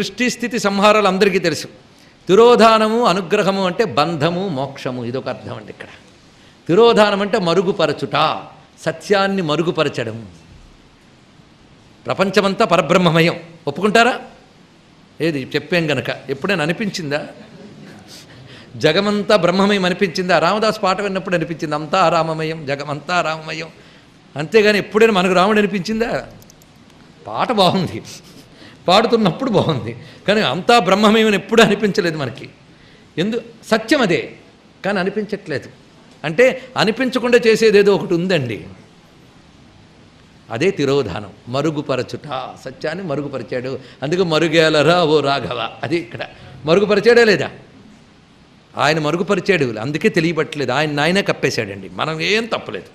సృష్టి స్థితి సంహారాలు అందరికీ తెలుసు. తిరోధానము అనుగ్రహము అంటే బంధము మోక్షము. ఇదొక అర్థం అండి ఇక్కడ. తిరోధానం అంటే మరుగుపరచుట సత్యాన్ని మరుగుపరచడం. ప్రపంచమంతా పరబ్రహ్మమయం. ఒప్పుకుంటారా? ఏది? చెప్పాం గనక. ఎప్పుడైనా అనిపించిందా? జగమంతా బ్రహ్మమయం అనిపించిందా? రామదాస్ పాట విన్నప్పుడు అనిపించింది అంతా రామమయం జగమంతా రామమయం. అంతేగాని ఎప్పుడైనా మనకు రాముడు అనిపించిందా? పాట బాగుంది. పాడుతున్నప్పుడు బాగుంది. కానీ అంతా బ్రహ్మమేమని ఎప్పుడూ అనిపించలేదు మనకి. ఎందు సత్యం అదే. కానీ అనిపించట్లేదు. అంటే అనిపించకుండా చేసేదేదో ఒకటి ఉందండి. అదే తిరోధానం. మరుగుపరచుట. సత్యాన్ని మరుగుపరిచాడు. అందుకే మరుగేలరా ఓ రాఘవ. అది ఇక్కడ. మరుగుపరిచాడా లేదా? ఆయన మరుగుపరిచాడు. అందుకే తెలియబట్టలేదు. ఆయన ఆయనే కప్పేశాడండి. మనం ఏం తప్పలేదు.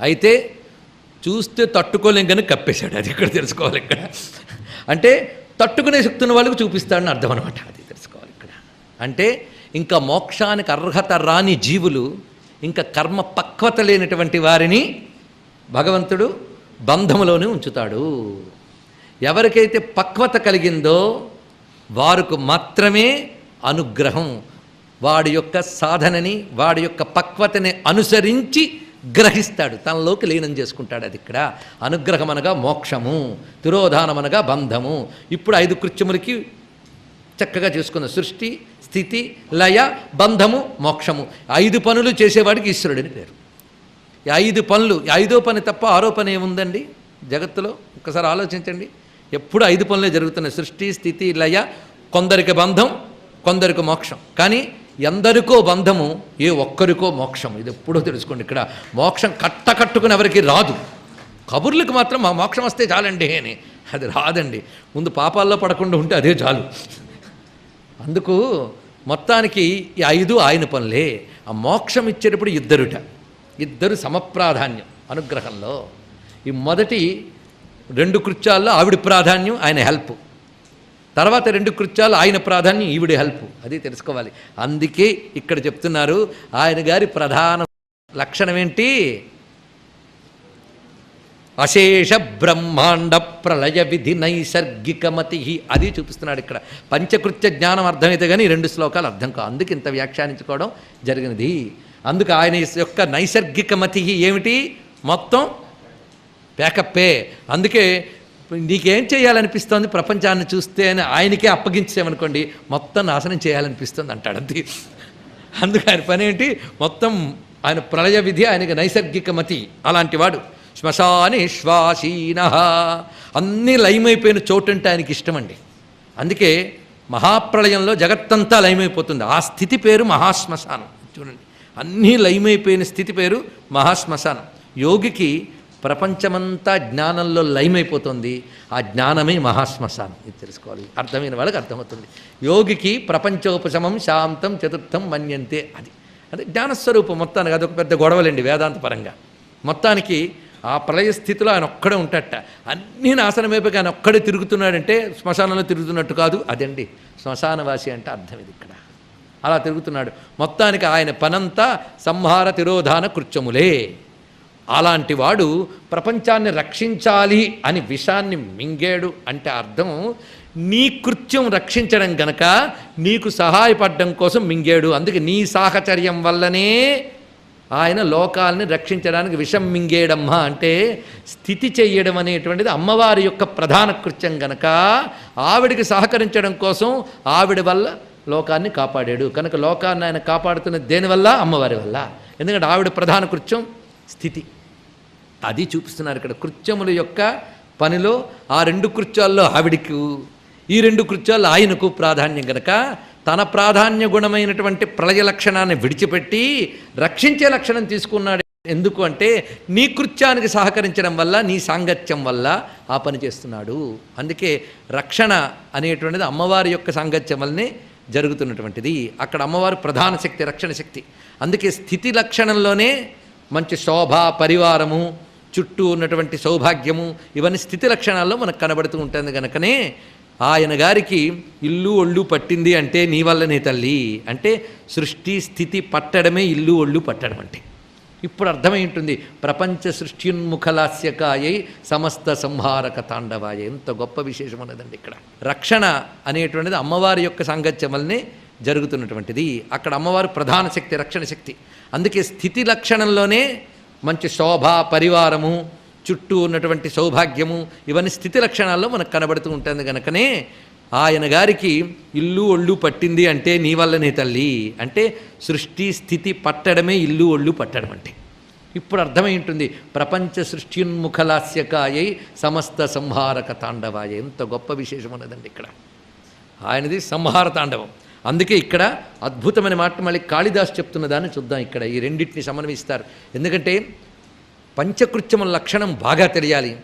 అయితే చూస్తే తట్టుకోలేం కానీ కప్పేశాడు. అది ఇక్కడ తెలుసుకోవాలి ఇక్కడ? అంటే తట్టుకునే శక్తి ఉన్న వాళ్ళకి చూపిస్తాడని అర్థం అనమాట అది తెలుసుకోవాలి ఇక్కడ. అంటే ఇంకా మోక్షానికి అర్హత రాని జీవులు ఇంకా కర్మ పక్వత లేనటువంటి వారిని భగవంతుడు బంధములోనే ఉంచుతాడు. ఎవరికైతే పక్వత కలిగిందో వారికి మాత్రమే అనుగ్రహం. వాడి యొక్క సాధనని వాడి యొక్క పక్వతని అనుసరించి గ్రహిస్తాడు. తనలోకి లీనం చేసుకుంటాడు అది ఇక్కడ. అనుగ్రహం అనగా మోక్షము తిరోధానం అనగా బంధము. ఇప్పుడు ఐదు కృత్యములకి చక్కగా చేసుకున్న సృష్టి స్థితి లయ బంధము మోక్షము. ఐదు పనులు చేసేవాడికి ఈశ్వరుడని పేరు. ఐదు పనులు ఐదో పని తప్ప ఆరో పని ఏముందండి జగత్తులో? ఒకసారి ఆలోచించండి. ఎప్పుడు ఐదు పనులే జరుగుతున్నాయి. సృష్టి స్థితి లయ కొందరికి బంధం కొందరికి మోక్షం. కానీ ఎందరికో బంధము ఏ ఒక్కరికో మోక్షం ఇది ఎప్పుడో తెలుసుకోండి ఇక్కడ. మోక్షం కట్ట కట్టుకుని ఎవరికి రాదు. కబుర్లకు మాత్రం మా మోక్షం వస్తే చాలండి అని. అది రాదండి. ముందు పాపాల్లో పడకుండా ఉంటే అదే చాలు. అందుకు మొత్తానికి ఈ ఐదు ఆయన పనులే. ఆ మోక్షం ఇచ్చేటప్పుడు ఇద్దరుట. ఇద్దరు సమప్రాధాన్యం అనుగ్రహంలో. ఈ మొదటి రెండు కృత్యాల్లో ఆవిడ ప్రాధాన్యం ఆయన హెల్ప్. తర్వాత రెండు కృత్యాలు ఆయన ప్రాధాన్యం ఈవిడి హెల్ప్. అది తెలుసుకోవాలి. అందుకే ఇక్కడ చెప్తున్నారు ఆయన గారి ప్రధాన లక్షణం ఏంటి? అశేష బ్రహ్మాండ ప్రళయ విధి నైసర్గికమతి అది చూపిస్తున్నాడు ఇక్కడ. పంచకృత్య జ్ఞానం అర్థమైతే కానీ రెండు శ్లోకాలు అర్థం కావు. అందుకు ఇంత వ్యాఖ్యానించుకోవడం జరిగినది. అందుకు ఆయన యొక్క నైసర్గికమతి ఏమిటి? మొత్తం ప్యాకప్పే అందుకే నీకేం చేయాలనిపిస్తోంది ప్రపంచాన్ని చూస్తే అని ఆయనకే అప్పగించామనుకోండి మొత్తం నాశనం చేయాలనిపిస్తుంది అంటాడు అంతే. అందుకు ఆయన పని ఏంటి? మొత్తం ఆయన ప్రళయ విధి ఆయనకి నైసర్గిక మతి అలాంటి వాడు. శ్మశాని శ్వాసీన. అన్నీ లయమైపోయిన చోటు అంటే ఆయనకి ఇష్టమండి. అందుకే మహాప్రళయంలో జగత్తంతా లయమైపోతుంది. ఆ స్థితి పేరు మహాశ్మశానం. చూడండి అన్నీ లయమైపోయిన స్థితి పేరు మహాశ్మశానం. యోగికి ప్రపంచమంతా జ్ఞానంలో లయమైపోతుంది. ఆ జ్ఞానమే మహాశ్మశానం. ఇది తెలుసుకోవాలి. అర్థమైన వాళ్ళకి అర్థమవుతుంది. యోగికి ప్రపంచోపశమం శాంతం చతుర్థం మన్యంతే అది. అదే జ్ఞానస్వరూపం మొత్తానికి. అదొక పెద్ద గొడవలండి వేదాంత పరంగా. మొత్తానికి ఆ ప్రళయ స్థితిలో ఆయన ఒక్కడే ఉంటట అన్నీ నాశనమైపోయి ఆయన ఒక్కడే తిరుగుతున్నాడంటే శ్మశానంలో తిరుగుతున్నట్టు కాదు. అదండి శ్మశానవాసి అంటే అర్థం ఇది ఇక్కడ. అలా తిరుగుతున్నాడు. మొత్తానికి ఆయన పనంతా సంహార తిరోధాన కృత్యములే. అలాంటి వాడు ప్రపంచాన్ని రక్షించాలి అని విషాన్ని మింగాడు అంటే అర్థం. నీ కృత్యం రక్షించడం గనక నీకు సహాయపడడం కోసం మింగాడు. అందుకే నీ సాహచర్యం వల్లనే ఆయన లోకాలని రక్షించడానికి విషం మింగేయడమ్మా అంటే స్థితి చేయడం అనేటువంటిది అమ్మవారి యొక్క ప్రధాన కృత్యం గనక ఆవిడికి సహకరించడం కోసం ఆవిడ వల్ల లోకాన్ని కాపాడాడు. కనుక లోకాన్ని ఆయన కాపాడుతున్న దేనివల్ల అమ్మవారి వల్ల. ఎందుకంటే ఆవిడ ప్రధాన కృత్యం స్థితి. అది చూపిస్తున్నారు ఇక్కడ. కృత్యముల యొక్క పనిలో ఆ రెండు కృత్యాల్లో ఆవిడికి ఈ రెండు కృత్యాలు ఆయనకు ప్రాధాన్యం గనక తన ప్రాధాన్య గుణమైనటువంటి ప్రళయ లక్షణాన్ని విడిచిపెట్టి రక్షించే లక్షణం తీసుకున్నాడు. ఎందుకు అంటే నీ కృత్యానికి సహకరించడం వల్ల నీ సాంగత్యం వల్ల ఆ పని చేస్తున్నాడు. అందుకే రక్షణ అనేటువంటిది అమ్మవారి యొక్క సాంగత్యం వల్లనే జరుగుతున్నటువంటిది. అక్కడ అమ్మవారు ప్రధాన శక్తి రక్షణ శక్తి. అందుకే స్థితి లక్షణంలోనే మంచి శోభ పరివారము చుట్టూ ఉన్నటువంటి సౌభాగ్యము ఇవన్నీ స్థితి లక్షణాల్లో మనకు కనబడుతూ ఉంటుంది కనుకనే ఆయన గారికి ఇల్లు ఒళ్ళు పట్టింది అంటే నీ వల్లనే తల్లి. అంటే సృష్టి స్థితి పట్టడమే ఇల్లు ఒళ్ళు పట్టడం అంటే. ఇప్పుడు అర్థమై ఉంటుంది ప్రపంచ సృష్టిన్ముఖలాస్యకాయై సమస్త సంహారక తాండవాయ. ఎంత గొప్ప విశేషం ఉన్నదండి ఇక్కడ. రక్షణ అనేటువంటిది అమ్మవారి యొక్క సాంగత్యం వల్లనే జరుగుతున్నటువంటిది. అక్కడ అమ్మవారు ప్రధాన శక్తి రక్షణ శక్తి. అందుకే స్థితి లక్షణంలోనే మంచి శోభ పరివారము చుట్టూ ఉన్నటువంటి సౌభాగ్యము ఇవన్నీ స్థితి లక్షణాల్లో మనకు కనబడుతూ ఉంటుంది కనుకనే ఆయన గారికి ఇల్లు ఒళ్ళు పట్టింది అంటే నీ వల్లనే తల్లి. అంటే సృష్టి స్థితి పట్టడమే ఇల్లు ఒళ్ళు పట్టడం అంటే. ఇప్పుడు అర్థమై ఉంటుంది ప్రపంచ సృష్టిన్ముఖలాస్యకాయై సమస్త సంహారక తాండవాయ. ఎంత గొప్ప విశేషం ఉన్నదండి ఇక్కడ. ఆయనది సంహార తాండవం. అందుకే ఇక్కడ అద్భుతమైన మాట మళ్ళీ కాళిదాస్ చెప్తున్న దాన్ని చూద్దాం ఇక్కడ. ఈ రెండింటిని సమన్వయిస్తారు. ఎందుకంటే పంచకృత్యముల లక్షణం బాగా తెలియాలి.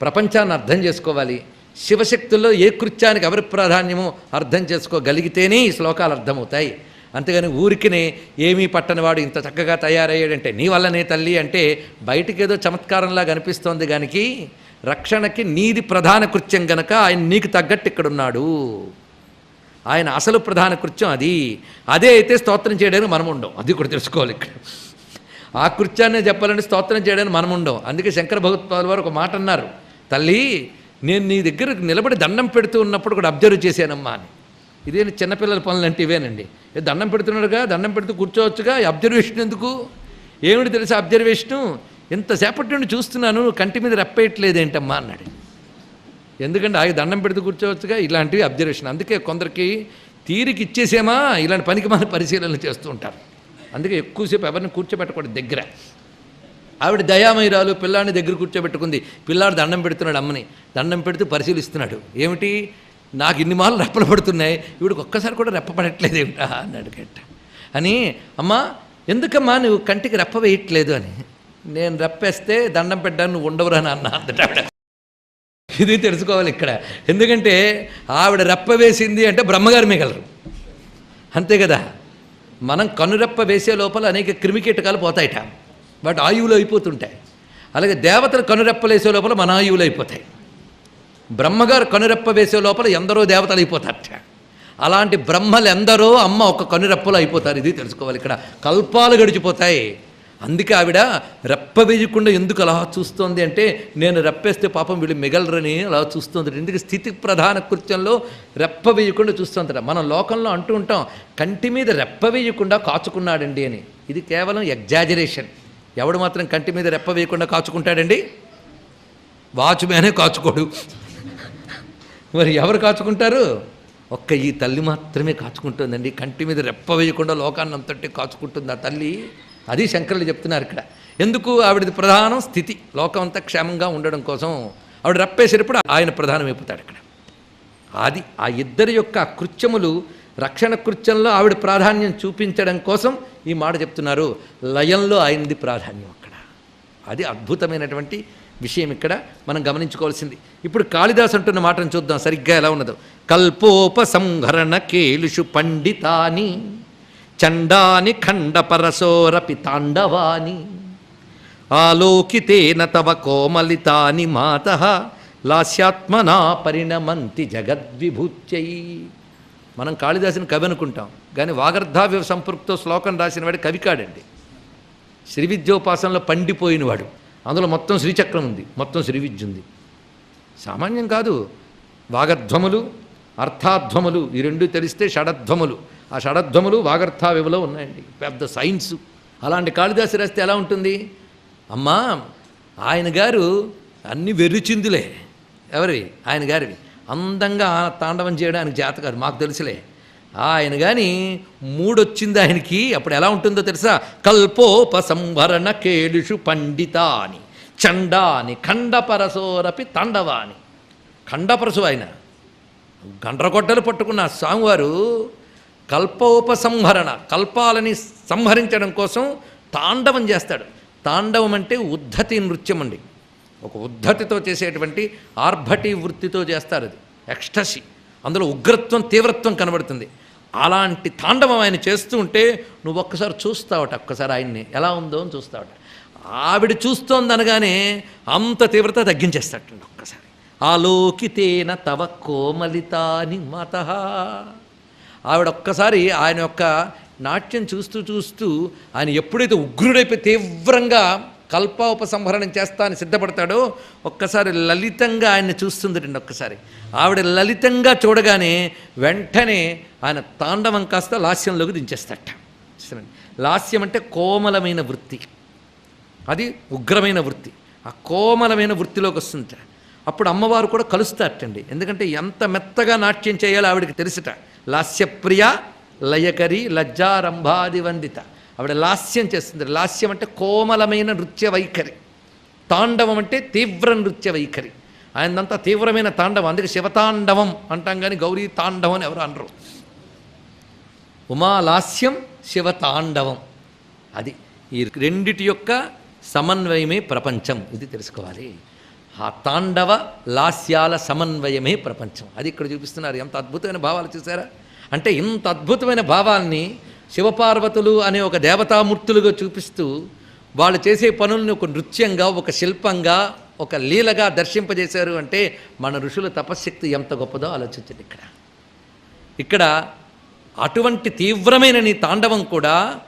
ప్రపంచాన్ని అర్థం చేసుకోవాలి. శివశక్తుల్లో ఏ కృత్యానికి ఎవరి ప్రాధాన్యమో అర్థం చేసుకోగలిగితేనే ఈ శ్లోకాలు అర్థమవుతాయి. అంతేగాని ఊరికినే ఏమీ పట్టనివాడు ఇంత చక్కగా తయారయ్యాడంటే నీ వల్లనే తల్లి అంటే బయటికి ఏదో చమత్కారంలా కనిపిస్తోంది కానీ రక్షణకి నీది ప్రధాన కృత్యం గనక ఆయన నీకు తగ్గట్టు ఇక్కడున్నాడు. ఆయన అసలు ప్రధాన కృత్యం అది. అదే అయితే స్తోత్రం చేయడానికి మనం ఉండం అది కూడా తెలుసుకోవాలి ఇక్కడ. ఆ కృత్యాన్ని చెప్పాలని స్తోత్రం చేయడానికి మనం ఉండం అందుకే శంకర భగవత్పాల్ వారు ఒక మాట అన్నారు. తల్లి నేను నీ దగ్గర నిలబడి దండం పెడుతూ ఉన్నప్పుడు కూడా అబ్జర్వ్ చేశానమ్మా అని. ఇదే చిన్నపిల్లల పనులు అంటే ఇవేనండి? దండం పెడుతున్నాడుగా దండం పెడుతూ కూర్చోవచ్చుగా అబ్జర్వేషన్ ఎందుకు? ఏమిటి తెలుసా అబ్జర్వేషను? ఇంతసేపటి నుండి చూస్తున్నాను కంటి మీద రెప్పేయట్లేదేంటమ్మా అన్నాడు. ఎందుకంటే ఆయన దండం పెడుతూ కూర్చోవచ్చుగా ఇలాంటివి అబ్జర్వేషన్. అందుకే కొందరికి తీరికి ఇచ్చేసేమా ఇలాంటి పనికి మన పరిశీలనలు చేస్తూ ఉంటారు. అందుకే ఎక్కువసేపు ఎవరిని కూర్చోబెట్టకూడదు దగ్గర. ఆవిడ దయామయురాలు పిల్లాడిని దగ్గర కూర్చోబెట్టుకుంది. పిల్లాడు దండం పెడుతున్నాడు అమ్మని. దండం పెడుతూ పరిశీలిస్తున్నాడు. ఏమిటి? నాకు ఇన్ని మాలు రెప్పలు పడుతున్నాయి. ఈవిడికి ఒక్కసారి కూడా రెప్పపడట్లేదు ఏమిటా? అన్నాడు గట్ట అని అమ్మా ఎందుకమ్మా నువ్వు కంటికి రెప్ప వేయట్లేదు అని. నేను రెప్పేస్తే దండం పెట్టాను నువ్వు ఉండవురా నాన్న అందట ఇది తెలుసుకోవాలి ఇక్కడ. ఎందుకంటే ఆవిడ రెప్ప వేసింది అంటే బ్రహ్మగారు మిగలరు అంతే కదా? మనం కనురెప్ప వేసే లోపల అనేక క్రిమికీటకాలు పోతాయిట. వాటి ఆయువులు అయిపోతుంటాయి. అలాగే దేవతలు కనురెప్పలు వేసే లోపల మన ఆయువులు అయిపోతాయి. బ్రహ్మగారు కనురెప్ప వేసే లోపల ఎందరో దేవతలు అయిపోతారట. అలాంటి బ్రహ్మలు ఎందరో అమ్మ ఒక కనురెప్పలు అయిపోతారు. ఇది తెలుసుకోవాలి ఇక్కడ. కల్పాలు గడిచిపోతాయి. అందుకే ఆవిడ రెప్ప వేయకుండా ఎందుకు అలా చూస్తోంది అంటే నేను రెప్పేస్తే పాపం వీళ్ళు మిగలరని అలా చూస్తుంది. ఎందుకు స్థితి ప్రధాన కృత్యంలో రెప్ప వేయకుండా చూస్తుంటారు మనం లోకంలో అంటూ ఉంటాం కంటి మీద రెప్ప వేయకుండా కాచుకున్నాడండి అని. ఇది కేవలం ఎగ్జాజరేషన్ ఎవడు మాత్రం కంటి మీద రెప్ప వేయకుండా కాచుకుంటాడండి? వాచ్మ్యానే కాచుకోడు. మరి ఎవరు కాచుకుంటారు? ఒక్క ఈ తల్లి మాత్రమే కాచుకుంటుందండి. కంటి మీద రెప్ప వేయకుండా లోకాన్ని అంతటి కాచుకుంటుంది ఆ తల్లి. అది శంకరులు చెప్తున్నారు ఇక్కడ. ఎందుకు? ఆవిడది ప్రధానం స్థితి. లోకం అంతా క్షేమంగా ఉండడం కోసం ఆవిడ రప్పేసేటప్పుడు ఆయన ప్రధానమైపోతాడు ఇక్కడ అది ఆ ఇద్దరి యొక్క కృత్యములు రక్షణ కృత్యంలో ఆవిడ ప్రాధాన్యం చూపించడం కోసం ఈ మాట చెప్తున్నారు. లయంలో ఆయనది ప్రాధాన్యం అక్కడ. అది అద్భుతమైనటువంటి విషయం ఇక్కడ మనం గమనించుకోవాల్సింది. ఇప్పుడు కాళిదాస్ అంటున్న మాటను చూద్దాం. సరిగ్గా ఎలా ఉన్నదో. కల్పోపసంహరణ కేలుషు పండితాని. చండాని ఖండపరసోరపి తాండవాని ఆలోకితేన తవ కోమలితాని మాత లాస్యాత్మనా పరిణమంతి జగద్విభూత్యై. మనం కాళిదాసుని కవి అనుకుంటాం కానీ వాగర్ధావ్య సంపృక్తో శ్లోకం రాసిన వాడు కవి కాడండి శ్రీ విద్యోపాసనలో పండిపోయినవాడు అందులో మొత్తం శ్రీచక్రం ఉంది మొత్తం శ్రీవిద్య ఉంది. సామాన్యం కాదు వాగధ్వములు అర్థాధ్వములు ఈ రెండు తెలిస్తే షడధ్వములు. ఆ షడధ్వములు వాగర్థావివలో ఉన్నాయండి. పెద్ద సైన్సు. అలాంటి కాళిదాసు రాస్తే ఎలా ఉంటుంది? అమ్మా ఆయన గారు అన్ని వెర్రిచిందులే. ఎవరివి ఆయన గారివి. అందంగా తాండవం చేయడానికి చేత మాకు తెలుసులే. ఆయన కానీ మూడొచ్చింది ఆయనకి. అప్పుడు ఎలా ఉంటుందో తెలుసా? కల్పోపసంవరణ కేలుషు పండితాని చండాని ఖండపరసోరపి తాండవాని. ఖండపరసు ఆయన. గండ్రగొడ్డలు పట్టుకున్న స్వామివారు కల్పోపసంహరణ కల్పాలని సంహరించడం కోసం తాండవం చేస్తాడు. తాండవం అంటే ఉద్ధతి నృత్యం అండి. ఒక ఉద్ధతితో చేసేటువంటి ఆర్భటి వృత్తితో చేస్తారు అది. ఎక్స్టసి. అందులో ఉగ్రత్వం తీవ్రత్వం కనబడుతుంది. అలాంటి తాండవం ఆయన చేస్తూ ఉంటే నువ్వు ఒక్కసారి చూస్తావట ఒక్కసారి ఆయన్ని ఎలా ఉందో అని చూస్తావట. ఆవిడ చూస్తోంది అనగానే అంత తీవ్రత తగ్గించేస్తాడు. ఒక్కసారి. ఆలోకితేన తవ కోమలితాని మత ఆవిడ ఒక్కసారి ఆయన యొక్క నాట్యం చూస్తూ చూస్తూ ఆయన ఎప్పుడైతే ఉగ్రుడైపోయి తీవ్రంగా కల్పోపసంహరణం చేస్తా అని సిద్ధపడతాడో ఒక్కసారి లలితంగా ఆయన్ని చూస్తుందిటండి ఒక్కసారి. ఆవిడ లలితంగా చూడగానే వెంటనే ఆయన తాండవం కాస్త లాస్యంలోకి దించేస్తాట లాస్యం అంటే కోమలమైన వృత్తి. అది ఉగ్రమైన వృత్తి. ఆ కోమలమైన వృత్తిలోకి వస్తుంట అప్పుడు అమ్మవారు కూడా కలుస్తారటండి. ఎందుకంటే ఎంత మెత్తగా నాట్యం చేయాలో ఆవిడకి తెలుసుట. లాస్యప్రియ లయకరి లజ్జారంభాది వందిత ఆవిడ లాస్యం చేస్తుంది. లాస్యం అంటే కోమలమైన నృత్య వైఖరి. తాండవం అంటే తీవ్ర నృత్య వైఖరి. ఆయనంతా తీవ్రమైన తాండవం అందుకే శివతాండవం అంటాం కానీ గౌరీ తాండవం అని ఎవరు అనరు. ఉమాలాస్యం శివతాండవం. అది ఈ రెండిటి యొక్క సమన్వయమే ప్రపంచం. ఇది తెలుసుకోవాలి. ఆ తాండవ లాస్యాల సమన్వయమే ప్రపంచం. అది ఇక్కడ చూపిస్తున్నారు. ఎంత అద్భుతమైన భావాలు చూసారా? అంటే ఇంత అద్భుతమైన భావాల్ని శివపార్వతులు అనే ఒక దేవతామూర్తులుగా చూపిస్తూ వాళ్ళు చేసే పనులను ఒక నృత్యంగా ఒక శిల్పంగా ఒక లీలగా దర్శింపజేశారు అంటే మన ఋషుల తపశ్శక్తి ఎంత గొప్పదో ఆలోచించండి ఇక్కడ. ఇక్కడ అటువంటి తీవ్రమైన నీ తాండవం కూడా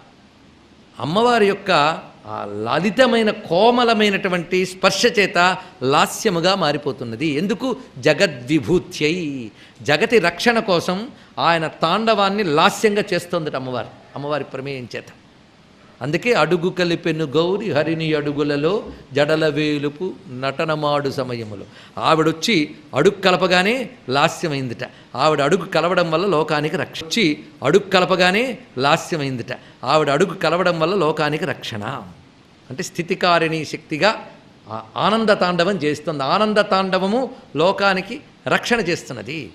అమ్మవారి యొక్క ఆ లలితమైన కోమలమైనటువంటి స్పర్శ చేత లాస్యముగా మారిపోతున్నది. ఎందుకు? జగద్విభూత్యై. జగతి రక్షణ కోసం ఆయన తాండవాన్ని లాస్యంగా చేస్తోందట అమ్మవారు అమ్మవారి ప్రమేయం చేత. అందుకే అడుగు కలిపెను గౌరి హరిని అడుగులలో జడల వేలుపు నటనమాడు సమయములో. ఆవిడొచ్చి అడుగు కలపగానే లాస్యమైందిట. ఆవిడ అడుగు కలవడం వల్ల లోకానికి రక్ష వచ్చి అడుగు కలపగానే లాస్యమైందిట. ఆవిడ అడుగు కలవడం వల్ల లోకానికి రక్షణ. అంటే స్థితికారిణి శక్తిగా ఆనంద తాండవం చేస్తుంది. ఆనంద తాండవము లోకానికి రక్షణ చేస్తున్నది.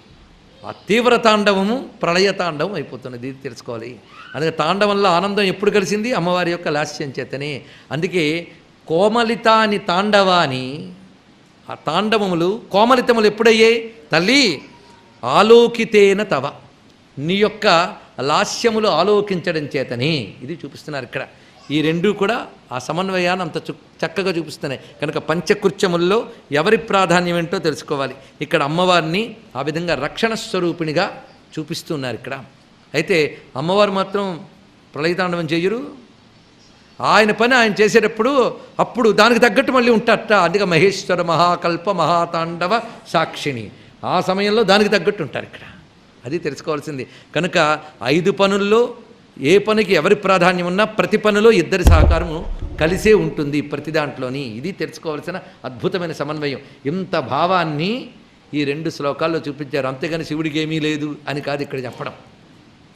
ఆ తీవ్ర తాండవము ప్రళయ తాండవం అయిపోతున్నది ఇది తెలుసుకోవాలి. అందుకే తాండవంలో ఆనందం ఎప్పుడు కలిసింది? అమ్మవారి యొక్క లాస్యం చేతనే. అందుకే కోమలిత అని తాండవాని ఆ తాండవములు కోమలితములు ఎప్పుడయ్యాయి తల్లి ఆలోకితేన తవ. నీ యొక్క లాస్యములు ఆలోకించడం చేతని. ఇది చూపిస్తున్నారు ఇక్కడ. ఈ రెండూ కూడా ఆ సమన్వయాన్ని అంత చు చక్కగా చూపిస్తున్నాయి. కనుక పంచకృత్యముల్లో ఎవరి ప్రాధాన్యం ఏంటో తెలుసుకోవాలి. ఇక్కడ అమ్మవారిని ఆ విధంగా రక్షణ స్వరూపిణిగా చూపిస్తున్నారు ఇక్కడ. అయితే అమ్మవారు మాత్రం ప్రళయతాండవం చేయరు. ఆయన పని ఆయన చేసేటప్పుడు అప్పుడు దానికి తగ్గట్టు మళ్ళీ ఉంటారట. అందుకే మహేశ్వర మహాకల్ప మహాతాండవ సాక్షిణి. ఆ సమయంలో దానికి తగ్గట్టు ఉంటారు ఇక్కడ. అది తెలుసుకోవాల్సింది. కనుక ఐదు పనుల్లో ఏ పనికి ఎవరి ప్రాధాన్యం ఉన్నా ప్రతి పనిలో ఇద్దరి సహకారము కలిసే ఉంటుంది ప్రతి దాంట్లోని. ఇది తెలుసుకోవాల్సిన అద్భుతమైన సమన్వయం. ఇంత భావాన్ని ఈ రెండు శ్లోకాల్లో చూపించారు. అంతేగాని శివుడికి ఏమీ లేదు అని కాదు ఇక్కడ చెప్పడం.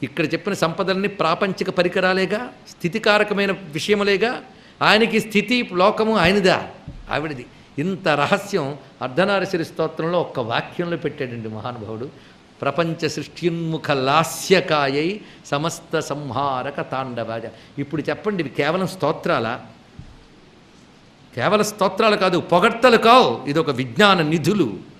ఇక్కడ చెప్పిన సంపదలన్నీ ప్రాపంచిక పరికరాలేగా స్థితికారకమైన విషయములేగా ఆయనకి స్థితి లోకము ఆయనదా? ఆవిడది. ఇంత రహస్యం అర్ధనారీశ్వరి స్తోత్రంలో ఒక్క వాక్యంలో పెట్టాడండి మహానుభావుడు. ప్రపంచ సృష్టిన్ముఖ లాస్యకాయై సమస్త సంహారక తాండవాజ ఇప్పుడు చెప్పండి ఇవి కేవలం స్తోత్రాలా? కేవలం స్తోత్రాలు కాదు పొగడ్తలు కావు. ఇదొక విజ్ఞాన నిధులు.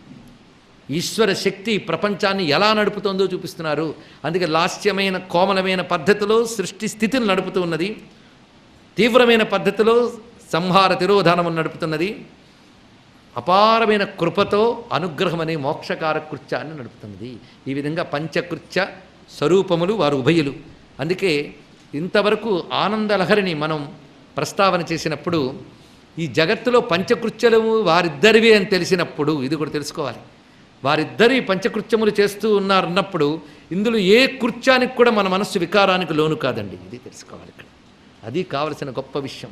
ఈశ్వర శక్తి ప్రపంచాన్ని ఎలా నడుపుతుందో చూపిస్తున్నారు. అందుకే లాస్యమైన కోమలమైన పద్ధతిలో సృష్టి స్థితిని నడుపుతూ ఉన్నది. తీవ్రమైన పద్ధతిలో సంహార తిరోధానము నడుపుతున్నది. అపారమైన కృపతో అనుగ్రహం అనే మోక్షకార కృత్యాన్ని నడుపుతున్నది. ఈ విధంగా పంచకృత్య స్వరూపములు వారు ఉభయులు. అందుకే ఇంతవరకు ఆనందలహరిని మనం ప్రస్తావన చేసినప్పుడు ఈ జగత్తులో పంచకృత్యలు వారిద్దరివి అని తెలిసినప్పుడు ఇది కూడా తెలుసుకోవాలి. వారిద్దరి పంచకృత్యములు చేస్తూ ఉన్నారన్నప్పుడు ఇందులో ఏ కృత్యానికి కూడా మన మనస్సు వికారానికి లోను కాదండి. ఇది తెలుసుకోవాలి ఇక్కడ. అది కావలసిన గొప్ప విషయం.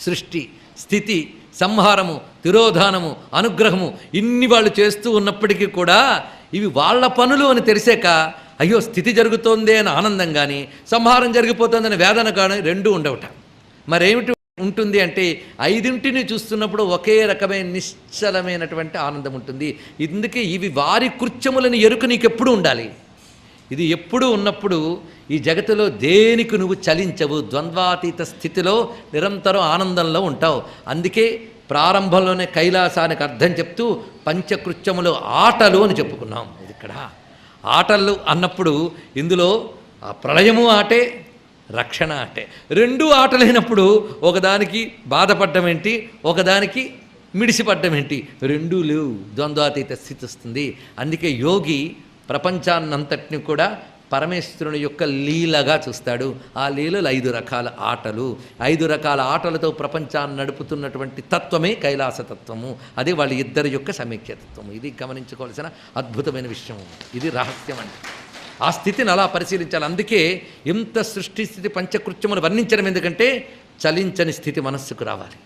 సృష్టి స్థితి సంహారము తిరోధానము అనుగ్రహము ఇన్ని వాళ్ళు చేస్తూ ఉన్నప్పటికీ కూడా ఇవి వాళ్ళ పనులు అని తెలిసాక అయ్యో స్థితి జరుగుతోంది అని ఆనందం కానీ సంహారం జరిగిపోతుందని వేదన కానీ రెండూ ఉండవట. మరేమిటి ఉంటుంది అంటే ఐదింటిని చూస్తున్నప్పుడు ఒకే రకమైన నిశ్చలమైనటువంటి ఆనందం ఉంటుంది. ఇందుకే ఇవి వారి కృత్యములని ఎరుక నీకెప్పుడు ఉండాలి? ఇది ఎప్పుడు ఉన్నప్పుడు ఈ జగతిలో దేనికి నువ్వు చలించవు? ద్వంద్వాతీత స్థితిలో నిరంతరం ఆనందంలో ఉంటావు. అందుకే ప్రారంభంలోనే కైలాసానికి అర్థం చెప్తూ పంచకృత్యములు ఆటలు అని చెప్పుకున్నాం. ఇది ఇక్కడ. ఆటలు అన్నప్పుడు ఇందులో ఆ ప్రళయము ఆటే రక్షణ ఆటే. రెండు ఆటలైనప్పుడు ఒకదానికి బాధపడ్డం ఏంటి? ఒకదానికి మిడిసిపడ్డం ఏంటి? రెండూ లేవు. ద్వంద్వాతీత స్థితి వస్తుంది. అందుకే యోగి ప్రపంచాన్నంతటిని కూడా పరమేశ్వరుని యొక్క లీలగా చూస్తాడు. ఆ లీలలు ఐదు రకాల ఆటలు. ఐదు రకాల ఆటలతో ప్రపంచాన్ని నడుపుతున్నటువంటి తత్వమే కైలాసతత్వము. అదే అది వాళ్ళ ఇద్దరి యొక్క సమైక్యతత్వము. ఇది గమనించుకోవాల్సిన అద్భుతమైన విషయం. ఇది రహస్యం అండి ఆ స్థితిని అలా పరిశీలించాలి. అందుకే ఇంత సృష్టి స్థితి పంచకృత్యములు వర్ణించడం ఎందుకంటే చలించని స్థితి మనస్సుకు రావాలి.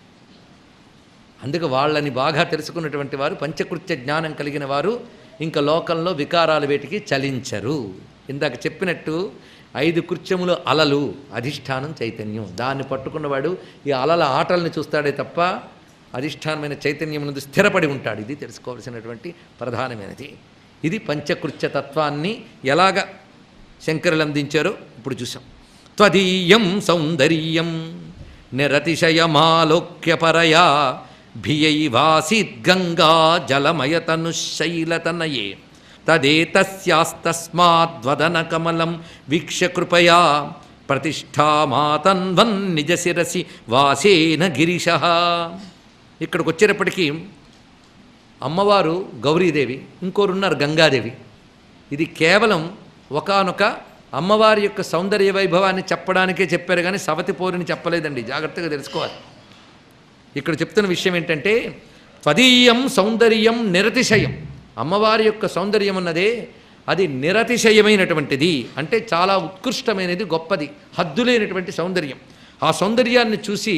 అందుకే వాళ్ళని బాగా తెలుసుకున్నటువంటి వారు పంచకృత్య జ్ఞానం కలిగిన వారు ఇంకా లోకంలో వికారాలు వేటికి చలించరు. ఇందాక చెప్పినట్టు ఐదు కృత్యములు అలలు అధిష్టానం చైతన్యం. దాన్ని పట్టుకున్నవాడు ఈ అలల ఆటల్ని చూస్తాడే తప్ప అధిష్టానమైన చైతన్యం నుండి స్థిరపడి ఉంటాడు. ఇది తెలుసుకోవాల్సినటువంటి ప్రధానమైనది. ఇది పంచకృత్య తత్వాన్ని ఎలాగ శంకరులు అందించారో ఇప్పుడు చూసాం త్వదీయం సౌందర్యం నిరతిశయమాలోక్యపరయా భియైవాసీద్గంగా జలమయతనుశైలతనయే తదేతస్యాస్తస్మాద్వదన కమలం వీక్ష్య కృపయా ప్రతిష్టామాతన్వన్ నిజ శిరసి వాసేన గిరిశ ఇక్కడికి వచ్చేటప్పటికీ అమ్మవారు గౌరీదేవి ఇంకోరున్నారు గంగాదేవి. ఇది కేవలం ఒకానొక అమ్మవారి యొక్క సౌందర్య వైభవాన్ని చెప్పడానికే చెప్పారు కానీ సవతి పోరిని చెప్పలేదండి. జాగ్రత్తగా తెలుసుకోవాలి. ఇక్కడ చెప్తున్న విషయం ఏంటంటే త్వదీయం సౌందర్యం నిరతిశయం. అమ్మవారి యొక్క సౌందర్యం ఉన్నదే అది నిరతిశయమైనటువంటిది. అంటే చాలా ఉత్కృష్టమైనది గొప్పది హద్దులేనటువంటి సౌందర్యం. ఆ సౌందర్యాన్ని చూసి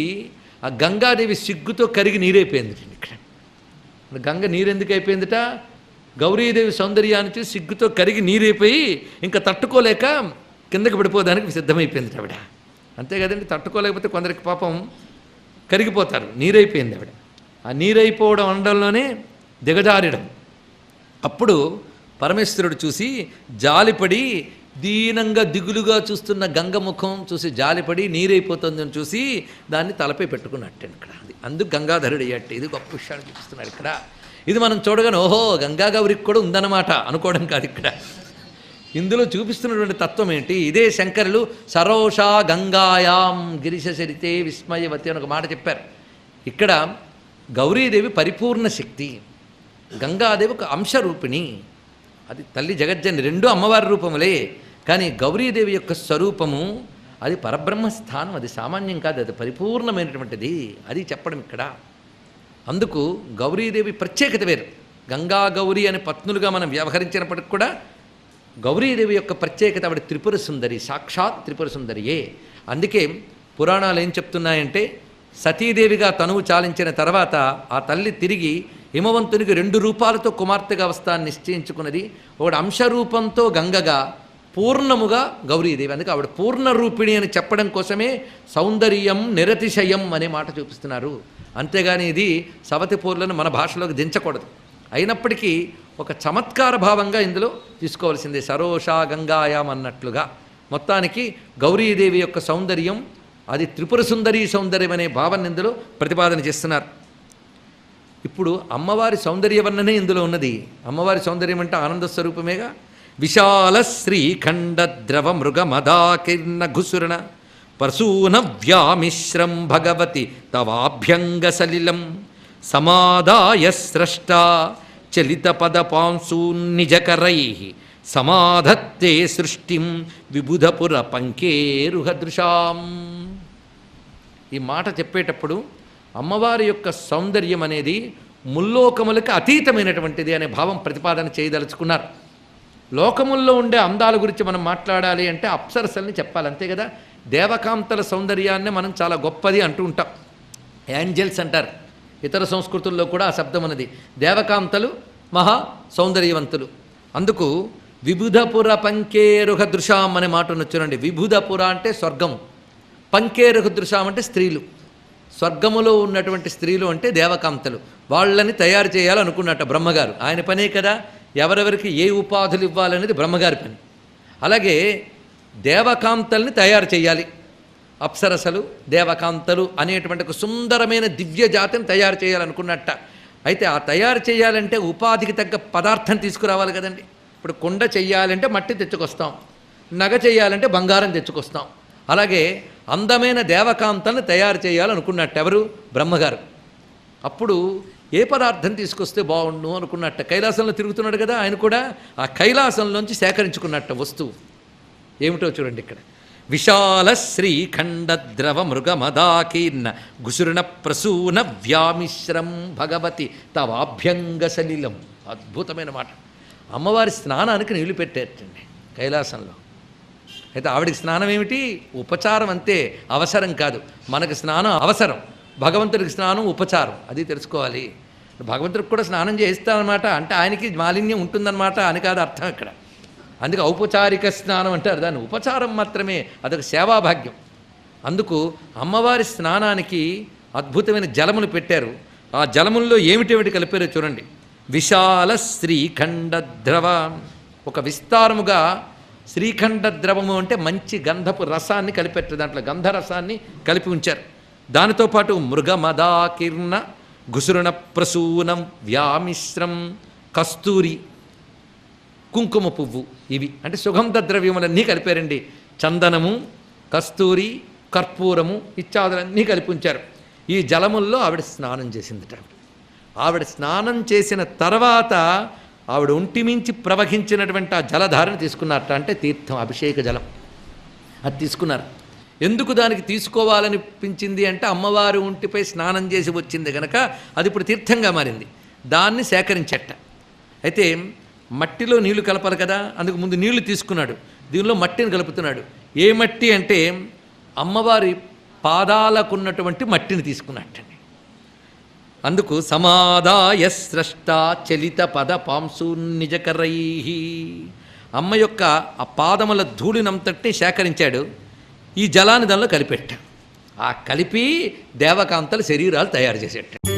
ఆ గంగాదేవి సిగ్గుతో కరిగి నీరైపోయింది ఇక్కడ. గంగ నీరెందుకు అయిపోయిందిట? గౌరీదేవి సౌందర్యాన్ని చూసి సిగ్గుతో కరిగి నీరైపోయి ఇంకా తట్టుకోలేక కిందకి పడిపోదానికి సిద్ధమైపోయింది ఆవిడ. అంతే కదండి తట్టుకోలేకపోతే కొందరికి పాపం కరిగిపోతారు. నీరైపోయింది ఆవిడ. ఆ నీరైపోవడం అనడంలోనే దిగజారడం. అప్పుడు పరమేశ్వరుడు చూసి జాలిపడి దీనంగా దిగులుగా చూస్తున్న గంగ ముఖం చూసి జాలిపడి నీరైపోతుందని చూసి దాన్ని తలపై పెట్టుకున్నట్టు ఇక్కడ. అది అందుకు గంగాధరుడు అయ్యట్టు ఇది గొప్ప విషయాన్ని చూపిస్తున్నాడు ఇక్కడ. ఇది మనం చూడగానే ఓహో గంగా గౌరికి కూడా ఉందన్నమాట. అనుకోవడం కాదు ఇక్కడ. ఇందులో చూపిస్తున్నటువంటి తత్వం ఏంటి? ఇదే శంకరులు సరోషా గంగాయాం గిరిశ చరితే విస్మయవతి అని ఒక మాట చెప్పారు. ఇక్కడ గౌరీదేవి పరిపూర్ణ శక్తి గంగాదేవి ఒక అంశరూపిణి. అది తల్లి జగజ్జని రెండు అమ్మవారి రూపములే కానీ గౌరీదేవి యొక్క స్వరూపము అది పరబ్రహ్మ స్థానం అది సామాన్యం కాదు అది పరిపూర్ణమైనటువంటిది. అది చెప్పడం ఇక్కడ. అందుకు గౌరీదేవి ప్రత్యేకత వేరు. గంగా గౌరీ అనే పత్నులుగా మనం వ్యవహరించినప్పటికి కూడా గౌరీదేవి యొక్క ప్రత్యేకత ఆవిడ త్రిపుర సుందరి సాక్షాత్ త్రిపుర సుందరియే. అందుకే పురాణాలు ఏం చెప్తున్నాయంటే సతీదేవిగా తనువు చాలించిన తర్వాత ఆ తల్లి తిరిగి హిమవంతునికి రెండు రూపాలతో కుమార్తెగా వస్తాన్ని నిశ్చయించుకున్నది. ఒకటి అంశరూపంతో గంగగా పూర్ణముగా గౌరీదేవి. అందుకే ఆవిడ పూర్ణ రూపిణి అని చెప్పడం కోసమే సౌందర్యం నిరతిశయం అనే మాట చూపిస్తున్నారు. అంతేగాని ఇది సవతి పూర్లను మన భాషలోకి దించకూడదు. అయినప్పటికీ ఒక చమత్కార భావంగా ఇందులో తీసుకోవాల్సిందే. సరోషా గంగాయాం అన్నట్లుగా. మొత్తానికి గౌరీదేవి యొక్క సౌందర్యం అది త్రిపుర సుందరీ సౌందర్యం అనే భావన ఇందులో ప్రతిపాదన చేస్తున్నారు. ఇప్పుడు అమ్మవారి సౌందర్యవర్ణనే ఇందులో ఉన్నది. అమ్మవారి సౌందర్యం అంటే ఆనంద స్వరూపమేగా? విశాల శ్రీఖండ ద్రవ మృగమదాకీర్ణ ఘుసురణ పరసూన వ్యామిశ్రం భగవతి తవాభ్యంగ సలిలం సమాదాయ స్రష్ట చలిత పద సమాధత్తే సృష్టిం విబుధపుర పంకేరుహదృశాం ఈ మాట చెప్పేటప్పుడు అమ్మవారి యొక్క సౌందర్యం అనేది ముల్లోకములకు అతీతమైనటువంటిది అనే భావం ప్రతిపాదన చేయదలుచుకున్నారు. లోకముల్లో ఉండే అందాల గురించి మనం మాట్లాడాలి అంటే అప్సరసల్ని చెప్పాలి అంతే కదా? దేవకాంతల సౌందర్యాన్ని మనం చాలా గొప్పది అంటూ ఉంటాం. యాంజల్స్ అంటారు. ఇతర సంస్కృతుల్లో కూడా ఆ శబ్దం అన్నది దేవకాంతలు మహా సౌందర్యవంతులు. అందుకు విబుధపుర పంకేరుహ దృశాం అనే మాట ఉన్న చూడండి. విబుధపుర అంటే స్వర్గం. పంకేరుహ దృశాం అంటే స్త్రీలు. స్వర్గములో ఉన్నటువంటి స్త్రీలు అంటే దేవకాంతలు. వాళ్ళని తయారు చేయాలనుకున్నట్ట బ్రహ్మగారు. ఆయన పనే కదా. ఎవరెవరికి ఏ ఉపాధులు ఇవ్వాలనేది బ్రహ్మగారి పని. అలాగే దేవకాంతల్ని తయారు చేయాలి. అప్సరసలు దేవకాంతలు అనేటువంటి ఒక సుందరమైన దివ్య జాతిని తయారు చేయాలనుకున్నట్ట. అయితే ఆ తయారు చేయాలంటే ఉపాధికి తగ్గ పదార్థం తీసుకురావాలి కదండి. ఇప్పుడు కుండ చెయ్యాలంటే మట్టి తెచ్చుకొస్తాం. నగ చేయాలంటే బంగారం తెచ్చుకొస్తాం. అలాగే అందమైన దేవకాంతల్ని తయారు చేయాలనుకున్నట్టు ఎవరు బ్రహ్మగారు. అప్పుడు ఏ పదార్థం తీసుకొస్తే బాగుండు అనుకున్నట్ట కైలాసంలో తిరుగుతున్నాడు కదా ఆయన కూడా ఆ కైలాసంలోంచి సేకరించుకున్నట్ట వస్తువు. ఏమిటో చూడండి ఇక్కడ. విశాల శ్రీఖండ ద్రవ మృగమదాకీర్ణ గుసురుణ ప్రసూన వ్యామిశ్రం భగవతి తవాభ్యంగ సలిలం అద్భుతమైన మాట. అమ్మవారి స్నానానికి నీళ్ళు పెట్టేటండి కైలాసంలో. అయితే ఆవిడికి స్నానం ఏమిటి? ఉపచారం అంతే అవసరం కాదు. మనకు స్నానం అవసరం. భగవంతుడికి స్నానం ఉపచారం అది తెలుసుకోవాలి. భగవంతుడికి కూడా స్నానం చేయిస్తామన్నమాట అంటే ఆయనకి మాలిన్యం ఉంటుందన్నమాట అని కాదు అర్థం ఇక్కడ అందుకే ఔపచారిక స్నానం అంటారు. దాన్ని ఉపచారం మాత్రమే అదొక సేవాభాగ్యం. అందుకు అమ్మవారి స్నానానికి అద్భుతమైన జలములు పెట్టారు. ఆ జలముల్లో ఏమిటేమిటి కలిపారో చూడండి. విశాల శ్రీఖండ ద్రవ. ఒక విస్తారముగా శ్రీఖండ ద్రవము అంటే మంచి గంధపు రసాన్ని కలిపెట్టారు. దాంట్లో గంధరసాన్ని కలిపి ఉంచారు. దానితో పాటు మృగమదాకిర్ణ గుసురుణ ప్రసూనం వ్యామిశ్రం కస్తూరి కుంకుమ పువ్వు ఇవి. అంటే సుగంధ ద్రవ్యములన్నీ కలిపారండి. చందనము కస్తూరి కర్పూరము ఇత్యాదులన్నీ కలిపి ఉంచారు ఈ జలముల్లో ఆవిడ స్నానం చేసిందిట ఆవిడ. స్నానం చేసిన తర్వాత ఆవిడ ఒంటిమించి ప్రవహించినటువంటి ఆ జలధారను తీసుకున్నారట. అంటే తీర్థం అభిషేక జలం. అది తీసుకున్నారు. ఎందుకు దానికి తీసుకోవాలనిపించింది అంటే అమ్మవారి ఒంటిపై స్నానం చేసి వచ్చింది కనుక అది ఇప్పుడు తీర్థంగా మారింది. దాన్ని సేకరించట. అయితే మట్టిలో నీళ్ళు కలపాలి కదా అందుకు ముందు నీళ్ళు తీసుకున్నాడు. దీనిలో మట్టిని కలుపుతున్నాడు. ఏ మట్టి అంటే అమ్మవారి పాదాలకున్నటువంటి మట్టిని తీసుకున్నట్టండి. అందుకు సమాదాయ స్రష్ట చలిత పద పాంసు నిజకరై అమ్మ యొక్క ఆ పాదముల ధూళినంతటి సేకరించాడు. ఈ జలాన్ని దానిలో కలిపెట్టాడు. ఆ కలిపి దేవకాంతల శరీరాలు తయారు చేసేట